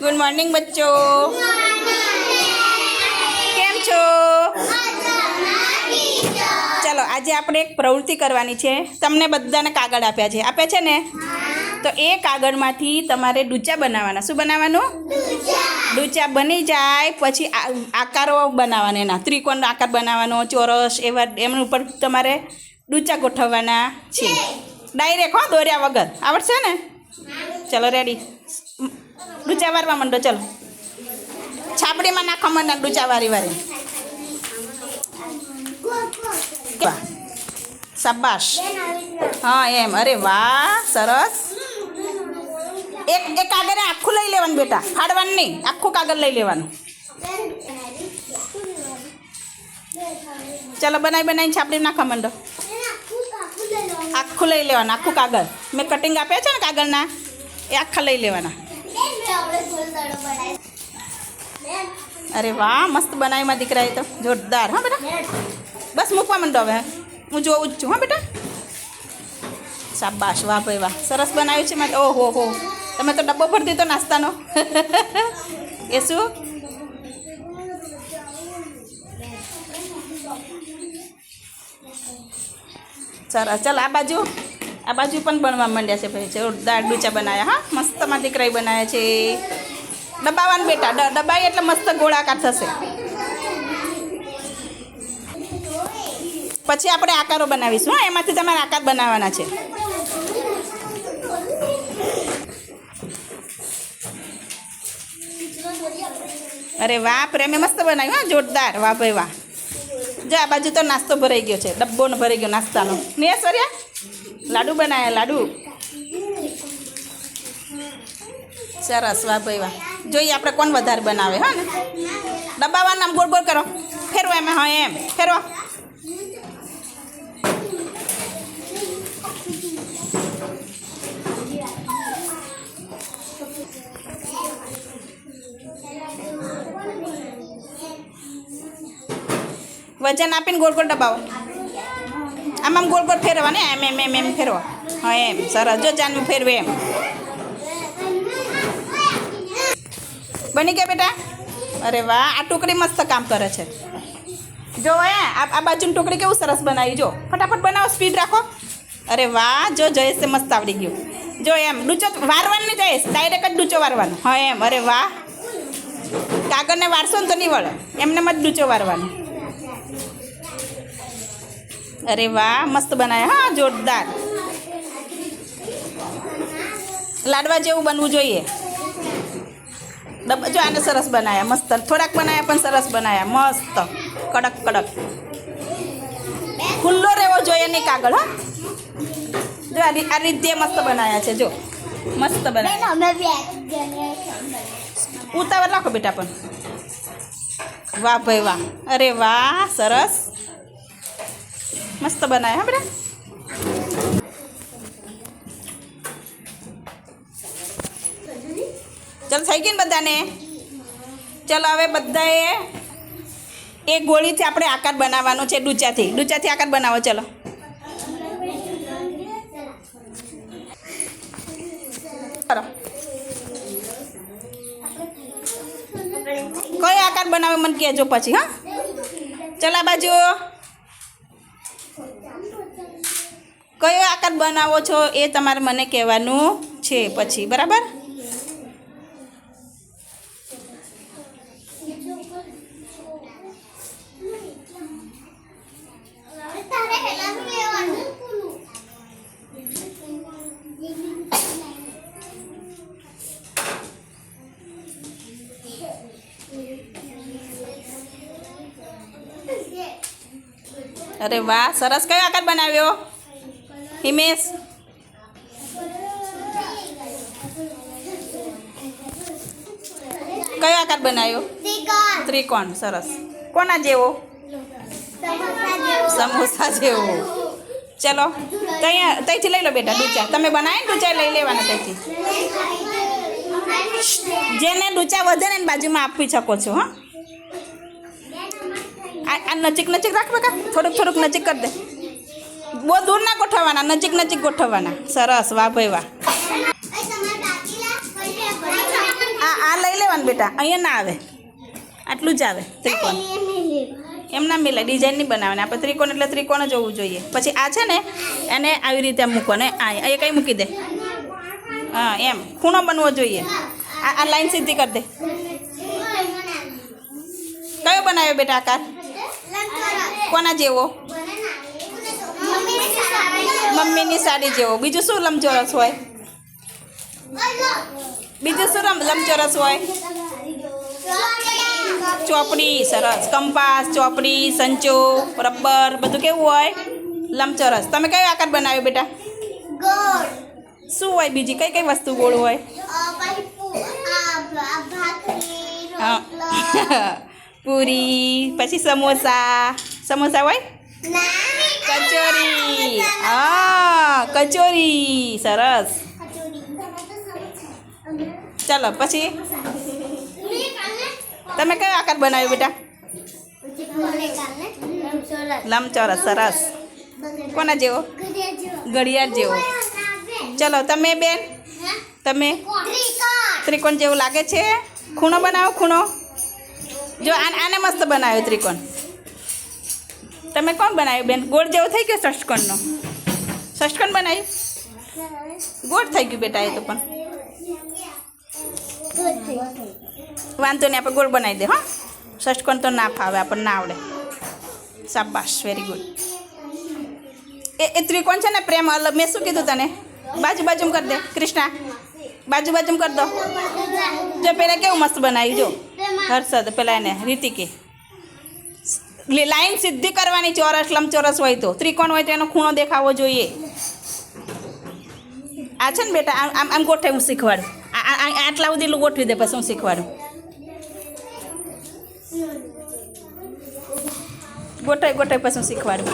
Good morning બચ્ચો. કેમ છો? ચલો, આજે આપણે એક પ્રવૃત્તિ કરવાની છે. તમને બધાને કાગળ આપ્યા છે. આપ્યા છે ને? તો એ કાગળમાંથી તમારે ડૂચા બનાવવાના. શું બનાવવાનું? ડૂચા બની જાય, પછી આકારો બનાવવાના એના. ત્રિકોણ આકાર બનાવવાનો, ચોરસ, એવા એમની ઉપર તમારે ડૂચા ગોઠવવાના છે. ડાયરેક્ટ હો, દોર્યા વગર. આવડશે ને? ચલો રેડી ડૂચા વારવા માંડો, ચલો. છાપડીમાં નાખવા માંડો ડૂચા વારી વારી. શાબાશ. હા, એમ. અરે વાહ, સરસ. એક એક કાગળ આખું લઈ લેવાનું બેટા. ફાડવાનું નહીં, આખું કાગળ લઈ લેવાનું. ચાલો બનાવી બનાવીને છાપડી નાખવા માંડો. આખું લઈ લેવાનું, આખું કાગળ. મેં કટિંગ આપ્યા છે ને કાગળના, એ આખા લઈ લેવાના. અરે વાહ મસ્ત બનાવીમાં દીકરાએ તો જોરદાર હા બેટા બસ મૂકવા માંડો હવે હું જોઉં જ છું હા બેટા શાબાશ વાહ ભાઈ વાહ સરસ બનાવ્યું છે મેં તો ઓહો હો તમે તો ડબ્બો ભરી દીધો નાસ્તાનો એ શું સરસ ચાલ આ બાજુ આ બાજુ પણ બનવા માંડ્યા છે ભાઈ. જોરદાર ડૂચા બનાવ્યા હા? મસ્તમાં દીકરાઈ બનાવ્યા છે. દબાવવાનું બેટા દબાઈ એટલે મસ્ત ગોળાકાર થશે. પછી આપણે આકારો બનાવીશું, હા? એમાંથી તમારે આકાર બનાવવાના છે. અરે વાહ, પ્રેમે મસ્ત બનાવ્યું, હા? જોરદાર. વાહ ભાઈ વાહ. જો, આ બાજુ તો નાસ્તો ભરાઈ ગયો છે. ડબ્બો ભરાઈ ગયો નાસ્તાનો. ને સર્યા? લાડુ બનાવ્યા લાડુ? સરસ, વાહ ભાઈ, વાહ. જોઈએ આપણે કોણ વધારે બનાવે, હા ને? દબાવવાના આમ ગોળ ગોળ કરો. ફેરવો એમ, હા, એમ. ફેરવો. વજન આપીને ગોળ ગોળ દબાવો. આમ આમ ગોળ ગોળ ફેરવા ને એમ એમ એમ એમ ફેરવા. હા, એમ. સરસ. જો જાનવું ફેરવે એમ. બની ગયા બેટા? અરે વાહ, આ ટુકડી મસ્ત કામ કરે છે. જો હે, આ બાજુની ટુકડી કેવું સરસ બનાવી, જો. ફટાફટ બનાવો, સ્પીડ રાખો. અરે વાહ, જો જયેશે, મસ્ત આવડી ગયું. જો એમ, ડૂચો વારવાનું નહીં જયેશ ડાયરેક્ટ જ ડૂચો વારવાનો. હા, એમ. અરે વાહ. કાગળને વારશો ને તો નહીં વળે. એમને મત ડૂચો વારવાનો. અરે વાહ મસ્ત બનાવ્યા હા જોરદાર. લાડવા જેવું બનવું જોઈએ. જો આને સરસ બનાવ્યા મસ્ત. થોડાક બનાવ્યા પણ સરસ બનાવ્યા મસ્ત. કડક કડક. ખુલ્લો રહેવો જોઈએ નહીં કાગળ હા. જો આ આ રીતે મસ્ત બનાવ્યા છે જો. મસ્ત બનાવ્યા ઉતાવળ રાખો બેટા પણ. વાહ ભાઈ વાહ. અરે વાહ સરસ. મસ્ત બનાવ્યા હા બેટા. ચલો, થઈ ગઈ ને બધાને? ચાલો, હવે બધાએ એક ગોળીથી આપણે આકાર બનાવવાનો છે ડૂચાથી. ડૂચાથી આકાર બનાવો, ચલો. કયો આકાર બનાવે, મને કહેજો પછી, હા. ચલા બાજુ. કયો આકાર બનાવો છો એ તમારે મને કહેવાનું છે પછી, બરાબર? અરે વાહ, સરસ. કયો આકાર બનાવ્યો? હિમેશ કયો આકાર બનાવ્યો? ત્રિકોણ. સરસ. કોના જેવો? સમોસા જેવો. ચલો ત્યાં ત્યાંથી લઈ લો બેટા ડૂચા. તમે બનાવીને ડૂચા લઈ લેવાના ત્યાંથી જેને ડૂચા વધે ને બાજુમાં આપી શકો છો હા. આ આ નજીક નજીક રાખ બેટા. થોડુંક થોડુંક નજીક કરી દે. બહુ દૂર ના ગોઠવવાના, નજીક નજીક ગોઠવવાના. સરસ, વાહ ભાઈ વાહ. આ લઈ લેવાનું બેટા, અહીંયા ના આવે. આટલું જ આવે, ત્રિકોણ. એમના મિલે ડિઝાઇન નહીં બનાવવાની. આપણે ત્રિકોણ એટલે ત્રિકોણ જ હોવું જોઈએ. પછી આ છે ને, એને આવી રીતે મૂકવાનો આ, અહીંયા કંઈ મૂકી દે? હા, એમ. ખૂણો બનવો જોઈએ. આ આ લાઈન સીધી કરી દે. કયો બનાવ્યો બેટા આકાર કોના જેવો? મમ્મીની સાડી જેવો. બીજું શું લંબચોરસ હોય? બીજું શું લંબચોરસ હોય? ચોપડી, સરસ. કંપાસ, ચોપડી, સંચો, રબર, બધું કેવું હોય? લંબચોરસ. તમે કયો આકાર બનાવ્યો બેટા? શું હોય બીજી? કઈ કઈ વસ્તુ ગોળ હોય. પૂરી, પછી સમોસા. સમોસા હોય? કચોરી. હા કચોરી. સરસ. ચાલો પછી? તમે કયો આકાર બનાવ્યો બેટા? લંબચોરસ સરસ. કોના જેવો? ઘડિયાળ જેવો. ચલો તમે બેન? તમે? ત્રિકોણ જેવું લાગે છે? ખૂણો બનાવો ખૂણો. જો આને આને મસ્ત બનાવ્યો ત્રિકોણ. તમે કોણ બનાવ્યું, બેન? ગોળ જેવો થઈ ગયો ષષ્ટકોણનો ષષ્ટકોણ બનાવ્યું? ગોળ થઈ ગયું બેટા, એ તો પણ. વાંધો નહીં, આપણે ગોળ બનાવી દે, હા. ષષ્ટકોણ તો ના ફાવે, આપણને ના આવડે. શાબાશ વેરી ગુડ એ એ ત્રિકોણ છે ને? પ્રેમ અલગ મેં શું કીધું તને? બાજુ બાજુમાં કરી દે, કૃષ્ણા. બાજુ બાજુમાં કરી દો. જો પેલા કેવું મસ્ત બનાવી જો. હર્ષદ, પેલા એને, રીતિકે. લાઈન સીધી કરવાની, ચોરસ, લંબચોરસ હોય તો. ત્રિકોણ હોય તો એનો ખૂણો દેખાવો જોઈએ. આ છે ને બેટા આમ આમ આમ હું શીખવાડું. આટલા સુધી ગોઠવી દે, પછી હું શીખવાડું. ગોઠવે ગોઠવે પછી હું શીખવાડું.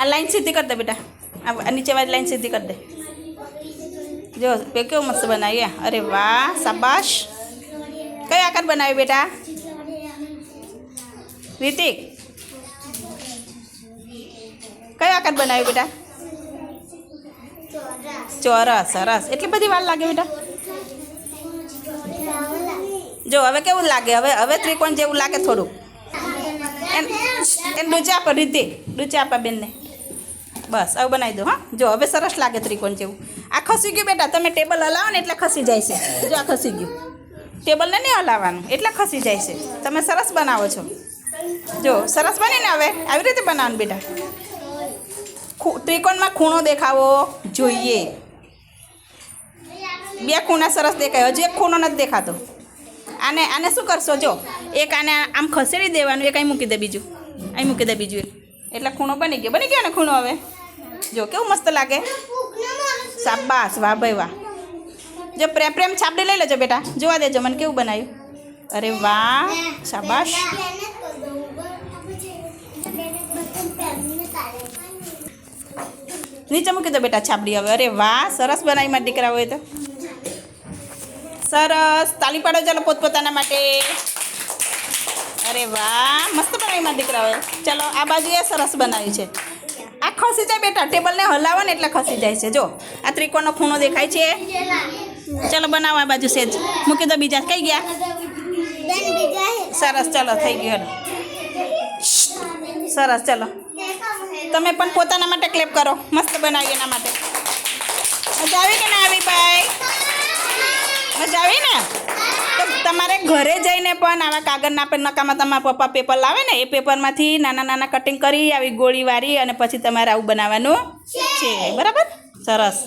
આ લાઈન સીધી કરી દે બેટા. આ નીચે વાળી લાઈન સીધી કરી દે. જો કેવું મસ્ત બનાવી અરે વાહ, શાબાશ. કયો આકાર બનાવ્યો બેટા? રીતિક. કયો આકાર બનાવ્યો બેટા? ચોરસ, સરસ. એટલી બધી વાર લાગે બેટા? જો, હવે કેવું લાગે? હવે હવે ત્રિકોણ જેવું લાગે થોડું. એને ડૂચા આપો રિતિક. ડૂચા આપા બેનને. બસ, આવું બનાવી દો, હા? જો, હવે સરસ લાગે ત્રિકોણ જેવું. આ ખસી ગયું બેટા. તમે ટેબલ હલાવો ને એટલે ખસી જાય છે. જો, આ ખસી ગયું. ટેબલને નહીં હલાવવાનું. એટલે ખસી જાય છે. તમે સરસ બનાવો છો. જો, સરસ બને ને હવે? આવી રીતે બનાવવાનું બેટા. ત્રિકોણમાં ખૂણો દેખાવો જોઈએ. બે ખૂણા સરસ દેખાય. હજુ એક ખૂણો નથી દેખાતો. આને આને શું કરશો? જો, એક આને આમ ખસેડી દેવાનું, એક અહીં મૂકી દે બીજું. અહીં મૂકી દે બીજું એટલે ખૂણો બની ગયો. બની ગયો ને ખૂણો હવે? જો, કેવું મસ્ત લાગે? શાબાશ. વાહ ભાઈ વાહ. જો પ્રેમ પ્રેમ છાપડી લઈ લેજો બેટા. જોવા દેજો, મને કેવું બનાવ્યું અરે વાહ, શાબાશ. નીચે મૂકી દો બેટા છાપડી હવે. અરે વાહ, સરસ બનાવી મારા દીકરા હોય તો. સરસ. તાલી પાડો ચાલો પોતપોતાના માટે. અરે વાહ, મસ્ત બનાવી દીકરા હોય. ચાલો, આ બાજુએ સરસ બનાવ્યું છે. આ ખસી જાય બેટા. ટેબલને હલાવો ને એટલે ખસી જાય છે. જો, આ ત્રિકોણનો ખૂણો દેખાય છે. ચાલો બનાવો આ બાજુ સેજ. મૂકી દો બીજા. કઈ ગયા? સરસ, ચાલો, થઈ ગયો સરસ, ચાલો. તમે પણ પોતાના માટે ક્લેપ કરો. મસ્ત બનાવી એના માટે. મજા આવી કે ના આવી ભાઈ? મજા આવી ને? તો તમારે ઘરે જઈને પણ આવા કાગળના પે નકામાં તમારા પપ્પા પેપર લાવે ને, એ પેપરમાંથી નાના નાના કટિંગ કરી, આવી ગોળી વારી અને પછી તમારે આવું બનાવવાનું છે. બરાબર? સરસ.